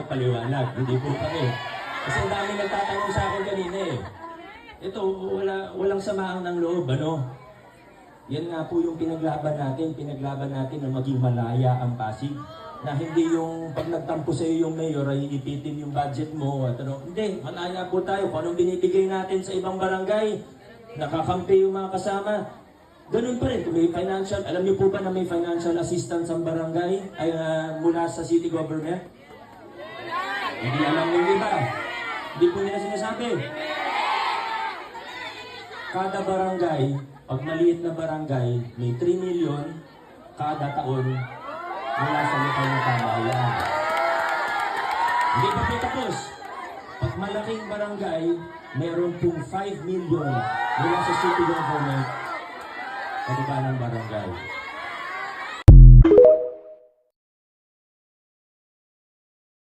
magpaliwanag. Hindi po kami. Kasi ang dami nagtatanong sa akin kanina eh. Ito, wala, walang samaang ng loob, ano? Yan nga po yung pinaglaban natin. Pinaglaban natin na maging malaya ang Pasig. Na hindi yung pag nagtampo sa iyo yung mayor ay ipitin yung budget mo at ano. Hindi, malaya po tayo. Kung anong binibigay natin sa ibang barangay, nakakampi yung mga kasama. Ganun pa rin, kung may financial, alam niyo po ba na may financial assistance ang barangay ay ah, mula sa city government? Hindi alam ng iba. Hindi po nila sinasabi. Kada barangay, pag maliit na barangay, may 3 million kada taon mula sa lokal na pamahalaan. Hindi pa po tapos. Pag malaking barangay, meron pong 5 million mula sa city government sa iba ng barangay.